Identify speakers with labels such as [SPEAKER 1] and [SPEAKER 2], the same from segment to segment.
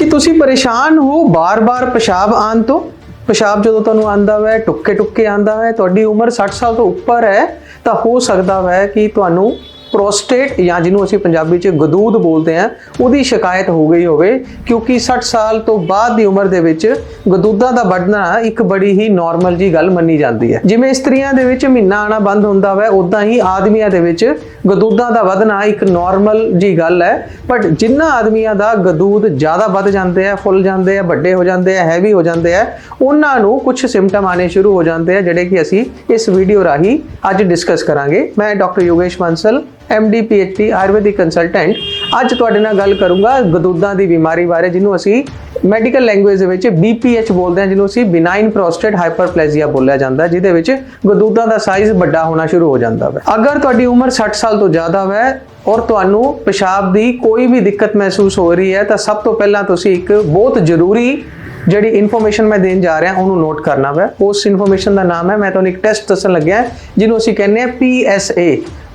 [SPEAKER 1] ਕਿ ਤੁਸੀਂ ਪਰੇਸ਼ਾਨ ਹੋ ਬਾਰ-ਬਾਰ ਪਿਸ਼ਾਬ ਆਉਣ ਤੋਂ? ਪਿਸ਼ਾਬ ਜਦੋਂ ਤੁਹਾਨੂੰ ਆਂਦਾ ਹੈ ਟੁੱਕੇ ਟੁੱਕੇ ਆਂਦਾ ਹੈ ਤੁਹਾਡੀ ਉਮਰ 60 ਸਾਲ ਤੋਂ ਉੱਪਰ ਹੈ, ਤਾਂ ਹੋ ਸਕਦਾ ਹੈ ਕਿ ਤੁਹਾਨੂੰ ਪ੍ਰੋਸਟੇਟ ਜਾਂ ਜਿਹਨੂੰ ਅਸੀਂ ਪੰਜਾਬੀ 'ਚ ਗਦੂਦ ਬੋਲਦੇ ਹਾਂ, ਉਹਦੀ ਸ਼ਿਕਾਇਤ ਹੋ ਗਈ ਹੋਵੇ, ਕਿਉਂਕਿ 60 ਸਾਲ ਤੋਂ ਬਾਅਦ ਦੀ ਉਮਰ ਦੇ ਵਿੱਚ ਗਦੂਦਾਂ ਦਾ ਵੱਧਣਾ ਇੱਕ ਬੜੀ ਹੀ ਨਾਰਮਲ ਜੀ ਗੱਲ ਮੰਨੀ ਜਾਂਦੀ ਹੈ। ਜਿਵੇਂ ਇਸਤਰੀਆਂ ਦੇ ਵਿੱਚ ਮਹੀਨਾ ਆਣਾ ਬੰਦ ਹੁੰਦਾ ਵੈ ਉਦਾਂ ਹੀ ਆਦਮੀਆਂ ਦੇ ਵਿੱਚ ਗਦੂਦਾਂ ਦਾ ਵਧਣਾ ਇੱਕ ਨਾਰਮਲ ਜੀ ਗੱਲ ਹੈ। ਬਟ ਜਿਨ੍ਹਾਂ ਆਦਮੀਆਂ ਦਾ ਗਦੂਦ ਜ਼ਿਆਦਾ ਵੱਧ ਜਾਂਦੇ ਆ, ਫੁੱਲ ਜਾਂਦੇ ਆ, ਵੱਡੇ ਹੋ ਜਾਂਦੇ ਆ ਹੈਵੀ ਹੋ ਜਾਂਦੇ ਆ, ਉਹਨਾਂ ਨੂੰ ਕੁਝ ਸਿੰਪਟਮ ਆਣੇ ਸ਼ੁਰੂ ਹੋ ਜਾਂਦੇ ਆ, ਜਿਹੜੇ ਕਿ ਅਸੀਂ ਇਸ ਵੀਡੀਓ ਰਾਹੀਂ ਅੱਜ ਡਿਸਕਸ ਕਰਾਂਗੇ। ਮੈਂ doctor Yogesh Bansal MD PhD Ayurvedic consultant ਅੱਜ ਤੁਹਾਡੇ ਨਾਲ ਗੱਲ ਕਰੂੰਗਾ ਗਦੂਦਾਂ ਦੀ ਬਿਮਾਰੀ ਬਾਰੇ, ਜਿਹਨੂੰ ਅਸੀਂ ਮੈਡੀਕਲ ਲੈਂਗੁਏਜ ਦੇ ਵਿੱਚ BPH ਬੋਲਦੇ ਹਾਂ ਜਿਹਨੂੰ ਅਸੀਂ ਬਿਨਾਈਨ ਪ੍ਰੋਸਟੇਟ ਹਾਈਪਰਪਲੇਜ਼ੀਆ ਬੋਲਿਆ ਜਾਂਦਾ, ਜਿਹਦੇ ਵਿੱਚ ਗਦੂਦਾਂ ਦਾ ਸਾਈਜ਼ ਵੱਡਾ ਹੋਣਾ ਸ਼ੁਰੂ ਹੋ ਜਾਂਦਾ ਹੈ ਅਗਰ ਤੁਹਾਡੀ ਉਮਰ 60 ਸਾਲ ਤੋਂ ਜ਼ਿਆਦਾ ਹੈ ਔਰ ਤੁਹਾਨੂੰ ਪਿਸ਼ਾਬ ਦੀ ਕੋਈ ਵੀ ਦਿੱਕਤ ਮਹਿਸੂਸ ਹੋ ਰਹੀ ਹੈ, ਤਾਂ ਸਭ ਤੋਂ ਪਹਿਲਾਂ ਤੁਸੀਂ ਇੱਕ ਬਹੁਤ ਜ਼ਰੂਰੀ ਜਿਹੜੀ ਇਨਫੋਰਮੇਸ਼ਨ ਮੈਂ ਦੇਣ ਜਾ ਰਿਹਾ, ਉਹਨੂੰ ਨੋਟ ਕਰਨਾ ਹੈ ਉਸ ਇਨਫੋਰਮੇਸ਼ਨ ਦਾ ਨਾਮ ਹੈ, ਮੈਂ ਤੁਹਾਨੂੰ ਇੱਕ ਟੈਸਟ ਦੱਸਣ ਲੱਗਿਆ, ਜਿਹਨੂੰ ਅਸੀਂ ਕਹਿੰਦੇ ਆ PSA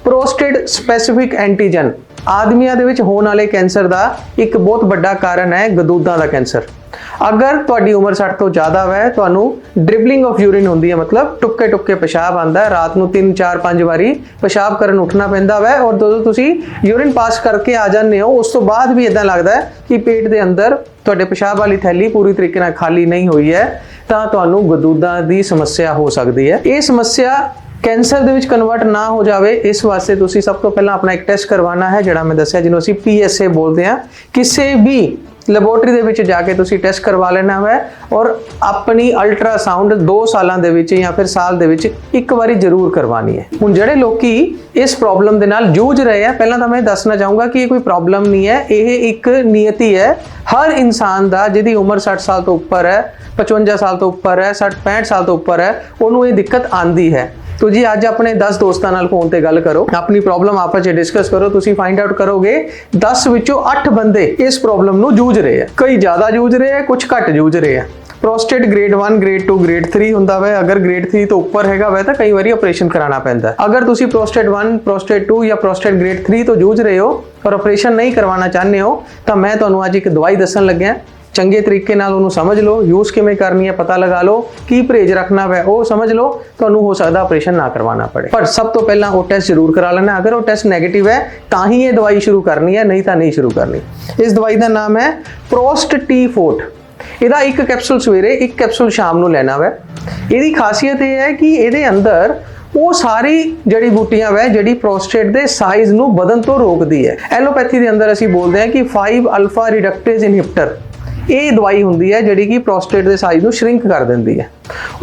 [SPEAKER 1] ਪ੍ਰੋਸਟੇਟ ਸਪੈਸੀਫਿਕ ਐਂਟੀਜਨ ਆਦਮੀਆਂ ਦੇ ਵਿੱਚ ਹੋਣ ਵਾਲੇ ਕੈਂਸਰ ਦਾ ਇੱਕ ਬਹੁਤ ਵੱਡਾ ਕਾਰਨ ਹੈ ਗਦੂਦਾਂ ਦਾ ਕੈਂਸਰ। ਅਗਰ ਤੁਹਾਡੀ ਉਮਰ 60 ਤੋਂ ਜ਼ਿਆਦਾ ਹੈ ਤੁਹਾਨੂੰ ਡ੍ਰਿਬਲਿੰਗ ਆਫ ਯੂਰਿਨ ਹੁੰਦੀ ਹੈ, ਮਤਲਬ ਟੁੱਕੇ ਟੁੱਕੇ ਪਿਸ਼ਾਬ ਆਂਦਾ ਹੈ, ਰਾਤ ਨੂੰ 3 4 5 ਵਾਰੀ ਪਿਸ਼ਾਬ ਕਰਨ ਉੱਠਣਾ ਪੈਂਦਾ ਹੈ ਔਰ ਜਦੋਂ ਤੁਸੀਂ ਯੂਰਿਨ ਪਾਸ ਕਰਕੇ ਆ ਜਾਂਦੇ ਹੋ, ਉਸ ਤੋਂ ਬਾਅਦ ਵੀ ਇਦਾਂ ਲੱਗਦਾ ਹੈ ਕਿ ਪੇਟ ਦੇ ਅੰਦਰ ਤੁਹਾਡੇ ਪਿਸ਼ਾਬ ਵਾਲੀ ਥੈਲੀ ਪੂਰੀ ਤਰੀਕੇ ਨਾਲ ਖਾਲੀ ਨਹੀਂ ਹੋਈ ਹੈ, ਤਾਂ ਤੁਹਾਨੂੰ ਗਦੂਦਾਂ ਦੀ ਸਮੱਸਿਆ ਹੋ ਸਕਦੀ ਹੈ। ਇਹ ਸਮੱਸਿਆ ਕੈਂਸਰ ਦੇ ਵਿੱਚ ਕਨਵਰਟ ਨਾ ਹੋ ਜਾਵੇ, ਇਸ ਵਾਸਤੇ ਤੁਸੀਂ ਸਭ ਤੋਂ ਪਹਿਲਾਂ ਆਪਣਾ ਇੱਕ ਟੈਸਟ ਕਰਵਾਉਣਾ ਹੈ, ਜਿਹੜਾ ਮੈਂ ਦੱਸਿਆ, ਜਿਹਨੂੰ ਅਸੀਂ PSA ਬੋਲਦੇ ਹਾਂ। ਕਿਸੇ ਵੀ ਲੈਬੋਰਟਰੀ ਦੇ ਵਿੱਚ ਜਾ ਕੇ ਤੁਸੀਂ ਟੈਸਟ ਕਰਵਾ ਲੈਣਾ ਹੈ ਔਰ ਆਪਣੀ ਅਲਟਰਾਸਾਊਂਡ 2 ਸਾਲਾਂ ਦੇ ਵਿੱਚ ਜਾਂ ਫਿਰ ਸਾਲ ਦੇ ਵਿੱਚ ਇੱਕ ਵਾਰੀ ਜ਼ਰੂਰ ਕਰਵਾਉਣੀ ਹੈ। ਹੁਣ ਜਿਹੜੇ ਲੋਕੀ ਇਸ ਪ੍ਰੋਬਲਮ ਦੇ ਨਾਲ ਜੂਝ ਰਹੇ ਆ, ਪਹਿਲਾਂ ਤਾਂ ਮੈਂ ਦੱਸਣਾ ਚਾਹੂੰਗਾ ਕਿ ਇਹ ਕੋਈ ਪ੍ਰੋਬਲਮ ਨਹੀਂ ਹੈ। ਇਹ ਇੱਕ ਨੀਅਤੀ ਹੈ। ਹਰ ਇਨਸਾਨ ਦਾ ਜਿਹਦੀ ਉਮਰ 60 ਸਾਲ ਤੋਂ ਉੱਪਰ ਹੈ 55 ਸਾਲ ਤੋਂ ਉੱਪਰ ਹੈ 60 65 ਸਾਲ ਤੋਂ ਉੱਪਰ ਹੈ, ਉਹਨੂੰ ਇਹ ਦਿੱਕਤ ਆਂਦੀ ਹੈ। ਤੋ ਜੀ, ਅੱਜ ਆਪਣੇ 10 ਦੋਸਤਾਂ ਨਾਲ ਫੋਨ ਤੇ ਗੱਲ ਕਰੋ। ਆਪਣੀ ਪ੍ਰੋਬਲਮ ਆਪਸ ਵਿੱਚ ਡਿਸਕਸ ਕਰੋ। ਤੁਸੀਂ ਫਾਈਂਡ ਆਊਟ ਕਰੋਗੇ 10 ਵਿੱਚੋਂ 8 ਬੰਦੇ ਇਸ ਪ੍ਰੋਬਲਮ ਨੂੰ ਜੂਝ ਰਹੇ ਆ। ਕਈ ਜ਼ਿਆਦਾ ਜੂਝ ਰਹੇ ਆ ਕੁਝ ਘੱਟ ਜੂਝ ਰਹੇ ਆ। ਪ੍ਰੋਸਟੇਟ ਗ੍ਰੇਡ 1 ਗ੍ਰੇਡ 2 ਗ੍ਰੇਡ 3 ਹੁੰਦਾ ਵੇ। ਅਗਰ ਗ੍ਰੇਡ 3 ਤੋਂ ਉੱਪਰ ਹੈਗਾ ਵੇ, ਤਾਂ ਕਈ ਵਾਰੀ ਆਪਰੇਸ਼ਨ ਕਰਾਉਣਾ ਪੈਂਦਾ। ਹੈ। ਅਗਰ ਤੁਸੀਂ ਪ੍ਰੋਸਟੇਟ 1 ਪ੍ਰੋਸਟੇਟ 2 ਜਾਂ ਪ੍ਰੋਸਟੇਟ ਗ੍ਰੇਡ 3 ਤੋਂ ਜੂਝ ਰਹੇ ਹੋ ਔਰ ਆਪਰੇਸ਼ਨ ਨਹੀਂ ਕਰਵਾਉਣਾ ਚਾਹੁੰਦੇ ਹੋ, ਤਾਂ ਮੈਂ ਤੁਹਾਨੂੰ ਅੱਜ ਇੱਕ ਦਵਾਈ ਦੱਸਣ ਲੱਗਿਆ। ਚੰਗੇ ਤਰੀਕੇ ਨਾਲ ਉਹਨੂੰ ਸਮਝ ਲਓ ਯੂਜ਼ ਕਿਵੇਂ ਕਰਨੀ ਹੈ ਪਤਾ ਲਗਾ ਲਓ, ਕੀ ਪਰਹੇਜ਼ ਰੱਖਣਾ ਹੈ ਉਹ ਸਮਝ ਲਓ, ਤੁਹਾਨੂੰ ਹੋ ਸਕਦਾ ਆਪਰੇਸ਼ਨ ਨਾ ਕਰਵਾਉਣਾ ਪੜੇ। ਪਰ ਸਭ ਤੋਂ ਪਹਿਲਾਂ ਉਹ ਟੈਸਟ ਜ਼ਰੂਰ ਕਰਾ ਲੈਣਾ, ਅਗਰ ਉਹ ਟੈਸਟ 네ਗੇਟਿਵ ਹੈ, ਤਾਂ ਹੀ ਇਹ ਦਵਾਈ ਸ਼ੁਰੂ ਕਰਨੀ ਹੈ, ਨਹੀਂ ਤਾਂ ਨਹੀਂ ਸ਼ੁਰੂ ਕਰਨੀ। ਇਸ ਦਵਾਈ ਦਾ ਨਾਮ ਹੈ ਪ੍ਰੋਸਟ ਟੀ ਫੋਰਟ ਇਹਦਾ ਇੱਕ ਕੈਪਸੂਲ ਸਵੇਰੇ, ਇੱਕ ਕੈਪਸੂਲ ਸ਼ਾਮ ਨੂੰ ਲੈਣਾ ਹੈ ਇਹਦੀ ਖਾਸੀਅਤ ਇਹ ਹੈ ਕਿ ਇਹਦੇ ਅੰਦਰ ਉਹ ਸਾਰੀ ਜੜੀ ਬੂਟੀਆਂ ਵੈ, ਜਿਹੜੀ ਪ੍ਰੋਸਟੇਟ ਦੇ ਸਾਈਜ਼ ਨੂੰ ਵਧਣ ਤੋਂ ਰੋਕਦੀ ਹੈ। ਐਲੋਪੈਥੀ ਦੇ ਅੰਦਰ ਅਸੀਂ ਬੋਲਦੇ ਹਾਂ ਕਿ 5 ਅਲਫਾ ਰਿਡਕਟੇਜ਼ ਇਨਹਿਬਿਟਰ ਇਹ ਦਵਾਈ ਹੁੰਦੀ ਹੈ ਜਿਹੜੀ ਕਿ ਪ੍ਰੋਸਟੇਟ ਦੇ ਸਾਈਜ਼ ਨੂੰ ਸ਼ਰਿੰਕ ਕਰ ਦਿੰਦੀ ਹੈ।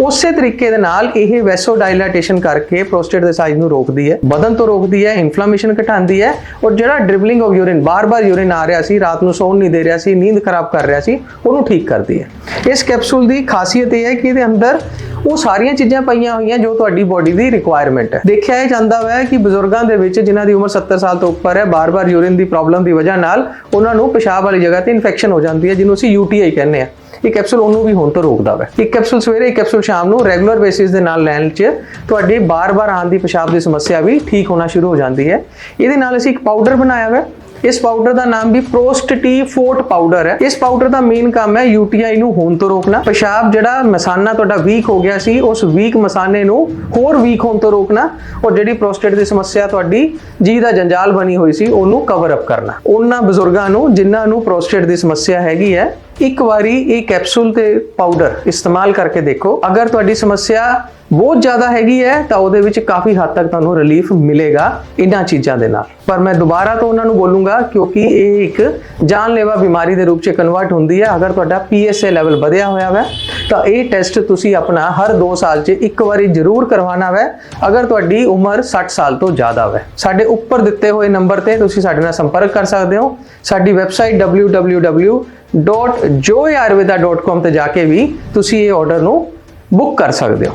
[SPEAKER 1] ਉਸੇ ਤਰੀਕੇ ਦੇ ਨਾਲ ਇਹ ਵੈਸੋਡਾਇਲਾਟੇਸ਼ਨ ਕਰਕੇ ਪ੍ਰੋਸਟੇਟ ਦੇ ਸਾਈਜ਼ ਨੂੰ ਰੋਕਦੀ ਹੈ। ਵਧਣ ਤੋਂ ਰੋਕਦੀ ਹੈ ਇਨਫਲੇਮੇਸ਼ਨ ਘਟਾਉਂਦੀ ਹੈ ਔਰ ਜਿਹੜਾ ਡ੍ਰਿਬਲਿੰਗ ਆਫ ਯੂਰਿਨ ਬਾਰ-ਬਾਰ ਯੂਰਿਨ ਆ ਰਿਹਾ ਸੀ, ਰਾਤ ਨੂੰ ਸੌਣ ਨਹੀਂ ਦੇ ਰਿਹਾ ਸੀ, ਨੀਂਦ ਖਰਾਬ ਕਰ ਰਿਹਾ ਸੀ, ਉਹਨੂੰ ਠੀਕ ਕਰਦੀ ਹੈ। ਇਸ ਕੈਪਸੂਲ ਦੀ ਖਾਸੀਅਤ ਇਹ ਹੈ ਕਿ ਇਹਦੇ ਅੰਦਰ ਉਹ ਸਾਰੀਆਂ ਚੀਜ਼ਾਂ ਪਈਆਂ ਹੋਈਆਂ ਜੋ ਤੁਹਾਡੀ ਬੋਡੀ ਦੀ ਰਿਕੁਆਇਰਮੈਂਟ ਹੈ। ਦੇਖਿਆ ਜਾਂਦਾ ਹੈ ਕਿ ਬਜ਼ੁਰਗਾਂ ਦੇ ਵਿੱਚ ਜਿਨ੍ਹਾਂ ਦੀ ਉਮਰ 70 ਸਾਲ ਤੋਂ ਉੱਪਰ ਹੈ, ਬਾਰ-ਬਾਰ ਯੂਰਿਨ ਦੀ ਪ੍ਰੋਬਲਮ ਦੀ ਵਜ੍ਹਾ ਨਾਲ ਉਹਨਾਂ ਨੂੰ ਪਿਸ਼ਾਬ ਵਾਲੀ ਜਗ੍ਹਾ ਤੇ ਇਨਫੈਕਸ਼ਨ ਹੋ ਜਾਂਦੀ ਹੈ, ਜਿਹਨੂੰ ਅਸੀਂ ਯੂਟੀਆਈ ਕਹਿੰਦੇ ਆ ਇਹ ਕੈਪਸੂਲ ਉਹਨੂੰ ਵੀ ਹੁਣ ਤੋਂ ਰੋਕਦਾ ਹੈ ਇੱਕ ਕੈਪਸੂਲ ਸਵੇਰੇ ਇੱਕ ਕੈਪਸੂਲ ਸ਼ਾਮ ਨੂੰ ਰੈਗੂਲਰ ਬੇਸਿਸ ਦੇ ਨਾਲ ਲੈਣ 'ਚ ਤੁਹਾਡੀ ਬਾਰ-ਬਾਰ ਆਉਣ ਦੀ ਪਿਸ਼ਾਬ ਦੀ ਸਮੱਸਿਆ ਵੀ ਠੀਕ ਹੋਣਾ ਸ਼ੁਰੂ ਹੋ ਜਾਂਦੀ ਹੈ। ਇਹਦੇ ਨਾਲ ਅਸੀਂ ਇੱਕ ਪਾਊਡਰ ਬਣਾਇਆ ਹੋਇਆ ਇਸ ਪਾਊਡਰ ਦਾ ਨਾਮ ਵੀ ਪ੍ਰੋਸਟ ਫੋਰਟ ਪਾਊਡਰ ਹੈ। ਇਸ ਪਾਊਡਰ ਦਾ ਮੇਨ ਕੰਮ ਹੈ ਯੂਟੀਆਈ ਨੂੰ ਹੋਣ ਤੋਂ ਰੋਕਣਾ। ਪਿਸ਼ਾਬ ਜਿਹੜਾ ਮਸਾਨਾ ਤੁਹਾਡਾ ਵੀਕ ਹੋ ਗਿਆ ਸੀ, ਉਸ ਵੀਕ ਮਸਾਨੇ ਨੂੰ ਹੋਰ ਵੀਕ ਹੋਣ ਤੋਂ ਰੋਕਣਾ ਔਰ ਜਿਹੜੀ ਪ੍ਰੋਸਟੇਟ ਦੀ ਸਮੱਸਿਆ ਤੁਹਾਡੀ ਜੀ ਦਾ ਜੰਜਾਲ ਬਣੀ ਹੋਈ ਸੀ, ਉਹਨੂੰ ਕਵਰ ਅਪ ਕਰਨਾ। ਉਹਨਾਂ ਬਜ਼ੁਰਗਾਂ ਨੂੰ, ਜਿਨ੍ਹਾਂ ਨੂੰ ਪ੍ਰੋਸਟੇਟ ਦੀ ਸਮੱਸਿਆ ਹੈਗੀ ਹੈ, ਇੱਕ ਵਾਰੀ ਇਹ ਕੈਪਸੂਲ ਤੇ ਪਾਊਡਰ ਇਸਤੇਮਾਲ ਕਰਕੇ ਦੇਖੋ। ਅਗਰ ਤੁਹਾਡੀ ਸਮੱਸਿਆ ਬਹੁਤ ਜ਼ਿਆਦਾ ਹੈਗੀ ਹੈ, ਤਾਂ ਉਹਦੇ ਵਿੱਚ ਕਾਫੀ ਹੱਦ ਤੱਕ ਤੁਹਾਨੂੰ ਰਿਲੀਫ ਮਿਲੇਗਾ ਇਹਨਾਂ ਚੀਜ਼ਾਂ ਦੇ ਨਾਲ। ਪਰ ਮੈਂ ਦੁਬਾਰਾ ਤੋਂ ਉਹਨਾਂ ਨੂੰ ਬੋਲੂੰਗਾ, ਕਿਉਂਕਿ ਇਹ ਇੱਕ ਜਾਨਲੇਵਾ ਬਿਮਾਰੀ ਦੇ ਰੂਪ 'ਚ ਕਨਵਰਟ ਹੁੰਦੀ ਹੈ। ਅਗਰ ਤੁਹਾਡਾ PSA ਲੈਵਲ ਵਧਿਆ ਹੋਇਆ ਹੈ ਤਾਂ ਇਹ ਟੈਸਟ ਤੁਸੀਂ ਆਪਣਾ ਹਰ 2 ਸਾਲ 'ਚ ਇੱਕ ਵਾਰੀ ਜ਼ਰੂਰ ਕਰਵਾਉਣਾ ਹੈ ਅਗਰ ਤੁਹਾਡੀ ਉਮਰ 60 ਸਾਲ ਤੋਂ ਜ਼ਿਆਦਾ ਹੈ ਸਾਡੇ ਉੱਪਰ ਦਿੱਤੇ ਹੋਏ ਨੰਬਰ ਤੇ ਤੁਸੀਂ ਸਾਡੇ ਨਾਲ ਸੰਪਰਕ ਕਰ ਸਕਦੇ ਹੋ। ਸਾਡੀ ਵੈਬਸਾਈਟ www.joyayurveda.com ਤੇ ਜਾ ਕੇ ਵੀ ਤੁਸੀਂ ਇਹ ਆਰਡਰ ਨੂੰ ਬੁੱਕ ਕਰ ਸਕਦੇ ਹੋ।